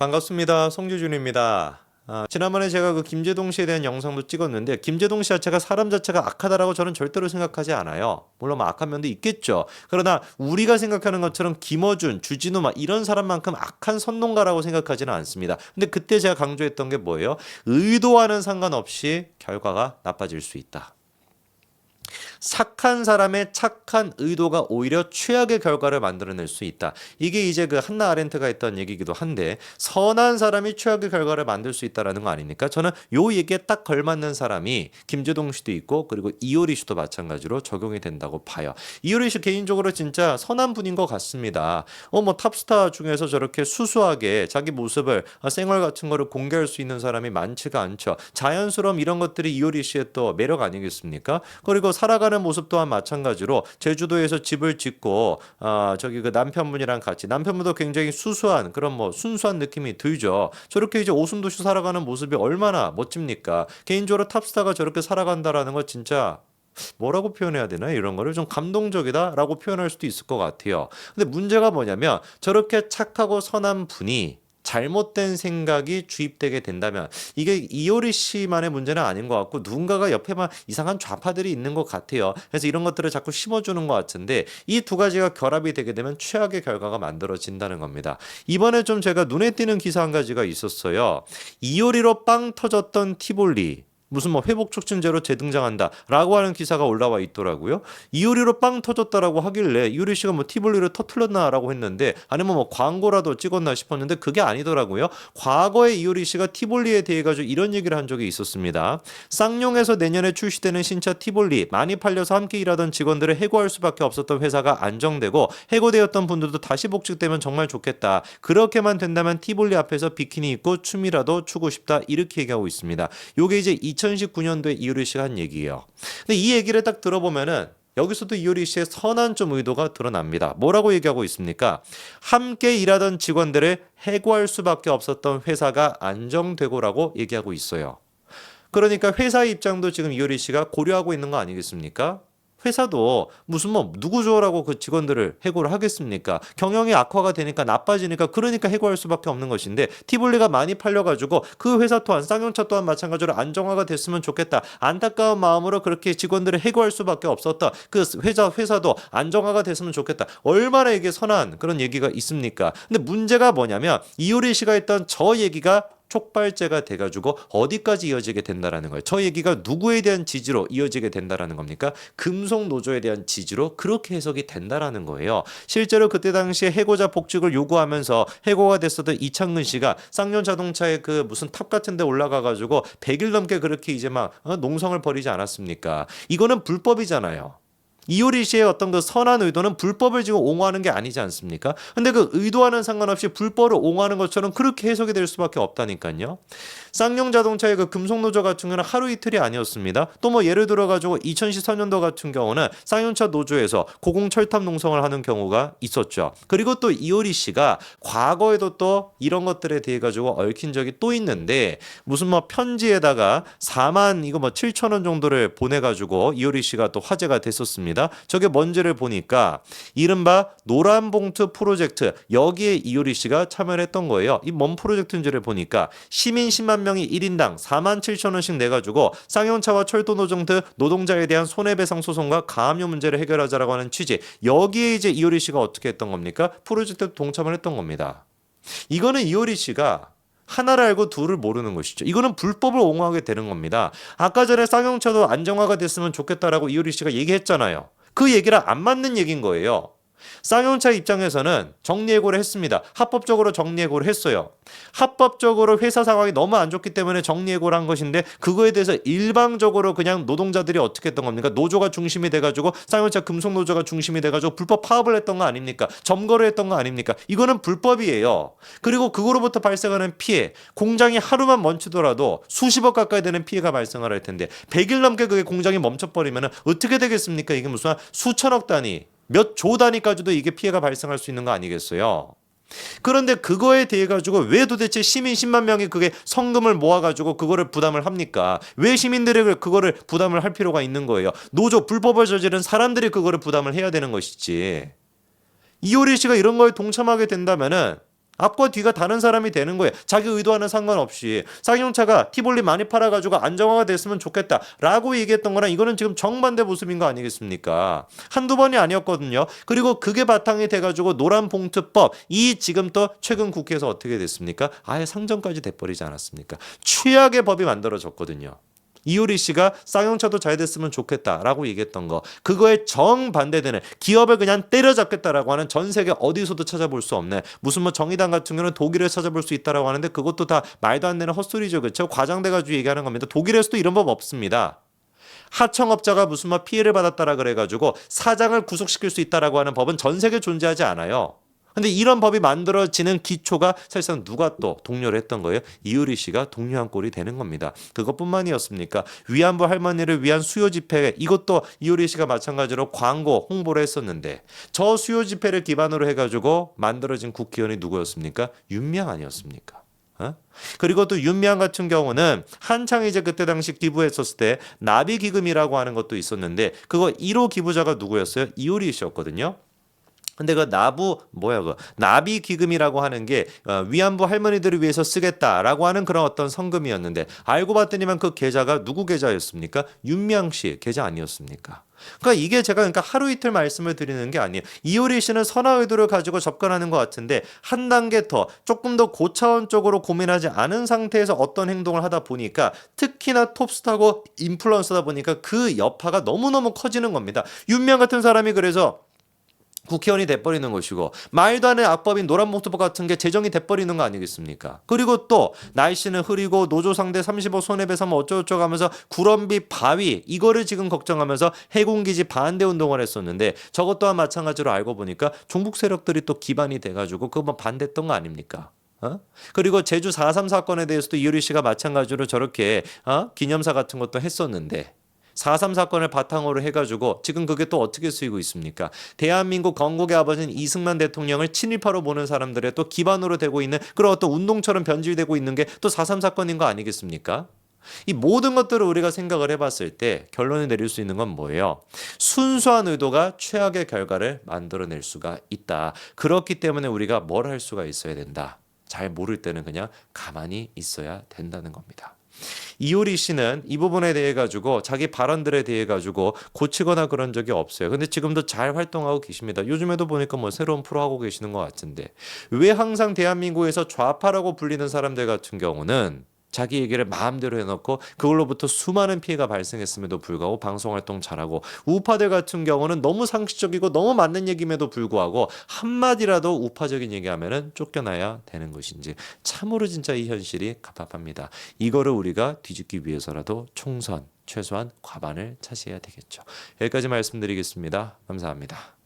반갑습니다. 송규준입니다. 아, 지난번에 제가 그 김재동 씨에 대한 영상도 찍었는데 김재동 씨 자체가 사람 자체가 악하다라고 저는 절대로 생각하지 않아요. 물론 뭐 악한 면도 있겠죠. 그러나 우리가 생각하는 것처럼 김어준, 주진우 막 이런 사람만큼 악한 선동가라고 생각하지는 않습니다. 근데 그때 제가 강조했던 게 뭐예요? 의도와는 상관없이 결과가 나빠질 수 있다. 착한 사람의 착한 의도가 오히려 최악의 결과를 만들어낼 수 있다. 이게 이제 그 한나 아렌트가 했던 얘기기도 한데 선한 사람이 최악의 결과를 만들 수 있다라는 거 아닙니까? 저는 요 얘기에 딱 걸맞는 사람이 김재동 씨도 있고 그리고 이효리 씨도 마찬가지로 적용이 된다고 봐요. 이효리 씨 개인적으로 진짜 선한 분인 것 같습니다. 어 뭐 탑스타 중에서 저렇게 수수하게 자기 모습을 아, 생활 같은 거를 공개할 수 있는 사람이 많지가 않죠. 자연스러움 이런 것들이 이효리 씨의 또 매력 아니겠습니까? 그리고 살아가는 모습 또한 마찬가지로 제주도에서 집을 짓고 아 저기 그 남편분이랑 같이 남편분도 굉장히 수수한 그런 뭐 순수한 느낌이 들죠. 저렇게 이제 오순도시 살아가는 모습이 얼마나 멋집니까? 개인적으로 탑스타가 저렇게 살아간다라는 거 진짜 뭐라고 표현해야 되나 이런 거를 좀 감동적이다라고 표현할 수도 있을 것 같아요. 근데 문제가 뭐냐면 저렇게 착하고 선한 분이 잘못된 생각이 주입되게 된다면 이게 이효리 씨만의 문제는 아닌 것 같고 누군가가 옆에만 이상한 좌파들이 있는 것 같아요. 그래서 이런 것들을 자꾸 심어주는 것 같은데 이 두 가지가 결합이 되게 되면 최악의 결과가 만들어진다는 겁니다. 이번에 좀 제가 눈에 띄는 기사 한 가지가 있었어요. 이효리로 빵 터졌던 티볼리. 무슨 뭐 회복 촉진제로 재등장한다라고 하는 기사가 올라와 있더라고요. 이효리로 빵 터졌다라고 하길래 이효리 씨가 뭐 티볼리를 터틀렸나라고 했는데 아니면 뭐 광고라도 찍었나 싶었는데 그게 아니더라고요. 과거에 이효리 씨가 티볼리에 대해 가지고 이런 얘기를 한 적이 있었습니다. 쌍용에서 내년에 출시되는 신차 티볼리 많이 팔려서 함께 일하던 직원들을 해고할 수밖에 없었던 회사가 안정되고 해고되었던 분들도 다시 복직되면 정말 좋겠다. 그렇게만 된다면 티볼리 앞에서 비키니 입고 춤이라도 추고 싶다. 이렇게 얘기하고 있습니다. 요게 이제 2019년도에 이효리 씨가 한 얘기예요. 근데 이 얘기를 딱 들어보면은 여기서도 이효리 씨의 선한 좀 의도가 드러납니다. 뭐라고 얘기하고 있습니까? 함께 일하던 직원들을 해고할 수밖에 없었던 회사가 안정되고라고 얘기하고 있어요. 그러니까 회사 입장도 지금 이효리 씨가 고려하고 있는 거 아니겠습니까? 회사도 무슨 뭐 누구 좋으라고 그 직원들을 해고를 하겠습니까? 경영이 악화가 되니까 나빠지니까 그러니까 해고할 수밖에 없는 것인데 티볼리가 많이 팔려가지고 그 회사 또한 쌍용차 또한 마찬가지로 안정화가 됐으면 좋겠다. 안타까운 마음으로 그렇게 직원들을 해고할 수밖에 없었다. 그 회사 회사도 안정화가 됐으면 좋겠다. 얼마나 이게 선한 그런 얘기가 있습니까? 근데 문제가 뭐냐면 이효리 씨가 했던 저 얘기가 촉발제가 돼가지고 어디까지 이어지게 된다라는 거예요. 저 얘기가 누구에 대한 지지로 이어지게 된다라는 겁니까? 금속 노조에 대한 지지로 그렇게 해석이 된다라는 거예요. 실제로 그때 당시에 해고자 복직을 요구하면서 해고가 됐었던 이창근 씨가 쌍용 자동차의 그 무슨 탑 같은 데 올라가가지고 100일 넘게 그렇게 이제 막 어, 농성을 벌이지 않았습니까? 이거는 불법이잖아요. 이효리 씨의 어떤 그 선한 의도는 불법을 지금 옹호하는 게 아니지 않습니까? 근데 그 의도와는 상관없이 불법을 옹호하는 것처럼 그렇게 해석이 될 수밖에 없다니까요. 쌍용 자동차의 그 금속노조 같은 경우는 하루 이틀이 아니었습니다. 또 뭐 예를 들어 가지고 2014년도 같은 경우는 쌍용차 노조에서 고공 철탑 농성을 하는 경우가 있었죠. 그리고 또 이효리 씨가 과거에도 또 이런 것들에 대해 가지고 얽힌 적이 또 있는데 무슨 뭐 편지에다가 4만 이거 뭐 7천 원 정도를 보내 가지고 이효리 씨가 또 화제가 됐었 습니다. 저게 뭔지를 보니까 이른바 노란 봉투 프로젝트 여기에 이효리 씨가 참여를 했던 거예요. 이 뭔 프로젝트인지를 보니까 시민 10만 명이 1인당 4만 7천 원씩 내 가지고 쌍용차와 철도 노정 등 노동자에 대한 손해배상 소송과 가압류 문제를 해결하자라고 하는 취지. 여기에 이제 이효리 씨가 어떻게 했던 겁니까? 프로젝트에 동참을 했던 겁니다. 이거는 이효리 씨가 하나를 알고 둘을 모르는 것이죠. 이거는 불법을 옹호하게 되는 겁니다. 아까 전에 쌍용차도 안정화가 됐으면 좋겠다라고 이효리 씨가 얘기했잖아요. 그 얘기랑 안 맞는 얘기인 거예요. 쌍용차 입장에서는 정리해고를 했습니다. 합법적으로 정리해고를 했어요. 합법적으로 회사 상황이 너무 안 좋기 때문에 정리해고를 한 것인데 그거에 대해서 일방적으로 그냥 노동자들이 어떻게 했던 겁니까? 노조가 중심이 돼가지고 쌍용차 금속 노조가 중심이 돼가지고 불법 파업을 했던 거 아닙니까? 점거를 했던 거 아닙니까? 이거는 불법이에요. 그리고 그거로부터 발생하는 피해 공장이 하루만 멈추더라도 수십억 가까이 되는 피해가 발생을 할 텐데 100일 넘게 그게 공장이 멈춰버리면 어떻게 되겠습니까? 이게 무슨 수천억 단위 몇 조 단위까지도 이게 피해가 발생할 수 있는 거 아니겠어요? 그런데 그거에 대해 가지고 왜 도대체 시민 10만 명이 그게 성금을 모아 가지고 그거를 부담을 합니까? 왜 시민들이 그거를 부담을 할 필요가 있는 거예요? 노조 불법을 저지른 사람들이 그거를 부담을 해야 되는 것이지. 이효리 씨가 이런 거에 동참하게 된다면은 앞과 뒤가 다른 사람이 되는 거예요. 자기 의도와는 상관없이 쌍용차가 티볼리 많이 팔아가지고 안정화가 됐으면 좋겠다라고 얘기했던 거랑 이거는 지금 정반대 모습인 거 아니겠습니까? 한두 번이 아니었거든요. 그리고 그게 바탕이 돼가지고 노란 봉투법 이 지금 또 최근 국회에서 어떻게 됐습니까? 아예 상정까지 돼버리지 않았습니까? 최악의 법이 만들어졌거든요. 이효리 씨가 쌍용차도 잘 됐으면 좋겠다라고 얘기했던 거. 그거에 정반대되는 기업을 그냥 때려잡겠다라고 하는 전 세계 어디서도 찾아볼 수 없는 무슨 뭐 정의당 같은 경우는 독일에 찾아볼 수 있다라고 하는데 그것도 다 말도 안 되는 헛소리죠. 그렇죠? 과장돼 가지고 얘기하는 겁니다. 독일에서도 이런 법 없습니다. 하청업자가 무슨 뭐 피해를 받았다라 그래가지고 사장을 구속시킬 수 있다라고 하는 법은 전 세계에 존재하지 않아요. 근데 이런 법이 만들어지는 기초가 사실상 누가 또 독려를 했던 거예요? 이효리 씨가 독려한 꼴이 되는 겁니다. 그것뿐만이었습니까? 위안부 할머니를 위한 수요 집회 이것도 이효리 씨가 마찬가지로 광고 홍보를 했었는데 저 수요 집회를 기반으로 해가지고 만들어진 국회의원이 누구였습니까? 윤미향 아니었습니까? 어? 그리고 또 윤미향 같은 경우는 한창 이제 그때 당시 기부했었을 때 나비 기금이라고 하는 것도 있었는데 그거 1호 기부자가 누구였어요? 이효리 씨였거든요. 근데 그 나부 뭐야 그 나비 기금이라고 하는 게 어, 위안부 할머니들을 위해서 쓰겠다라고 하는 그런 어떤 성금이었는데 알고 봤더니만 그 계좌가 누구 계좌였습니까? 윤미향 씨 계좌 아니었습니까? 그러니까 이게 제가 그러니까 하루 이틀 말씀을 드리는 게 아니에요. 이효리 씨는 선한 의도를 가지고 접근하는 것 같은데 한 단계 더 조금 더 고차원적으로 고민하지 않은 상태에서 어떤 행동을 하다 보니까 특히나 톱스타고 인플루언서다 보니까 그 여파가 너무너무 커지는 겁니다. 윤미향 같은 사람이 그래서 국회의원이 돼버리는 것이고 말도 안 되는 악법인 노란봉투법 같은 게 제정이 돼버리는 거 아니겠습니까? 그리고 또 날씨는 흐리고 노조 상대 35 손해배상 뭐 어쩌고저쩌고 하면서 구럼비 바위 이거를 지금 걱정하면서 해군기지 반대 운동을 했었는데 저것 또한 마찬가지로 알고 보니까 종북 세력들이 또 기반이 돼가지고 그거 뭐 반대했던 거 아닙니까? 어? 그리고 제주 4.3 사건에 대해서도 이효리 씨가 마찬가지로 저렇게 어? 기념사 같은 것도 했었는데 4.3 사건을 바탕으로 해가지고 지금 그게 또 어떻게 쓰이고 있습니까? 대한민국 건국의 아버지는 이승만 대통령을 친일파로 보는 사람들의 또 기반으로 되고 있는 그런 어떤 운동처럼 변질되고 있는 게 또 4.3 사건인 거 아니겠습니까? 이 모든 것들을 우리가 생각을 해봤을 때 결론을 내릴 수 있는 건 뭐예요? 순수한 의도가 최악의 결과를 만들어낼 수가 있다. 그렇기 때문에 우리가 뭘 할 수가 있어야 된다. 잘 모를 때는 그냥 가만히 있어야 된다는 겁니다. 이효리 씨는 이 부분에 대해 가지고 자기 발언들에 대해 가지고 고치거나 그런 적이 없어요. 근데 지금도 잘 활동하고 계십니다. 요즘에도 보니까 뭐 새로운 프로 하고 계시는 것 같은데 왜 항상 대한민국에서 좌파라고 불리는 사람들 같은 경우는 자기 얘기를 마음대로 해놓고 그걸로부터 수많은 피해가 발생했음에도 불구하고 방송 활동 잘하고 우파들 같은 경우는 너무 상식적이고 너무 맞는 얘기임에도 불구하고 한마디라도 우파적인 얘기하면은 쫓겨나야 되는 것인지 참으로 진짜 이 현실이 갑갑합니다. 이거를 우리가 뒤집기 위해서라도 총선 최소한 과반을 차지해야 되겠죠. 여기까지 말씀드리겠습니다. 감사합니다.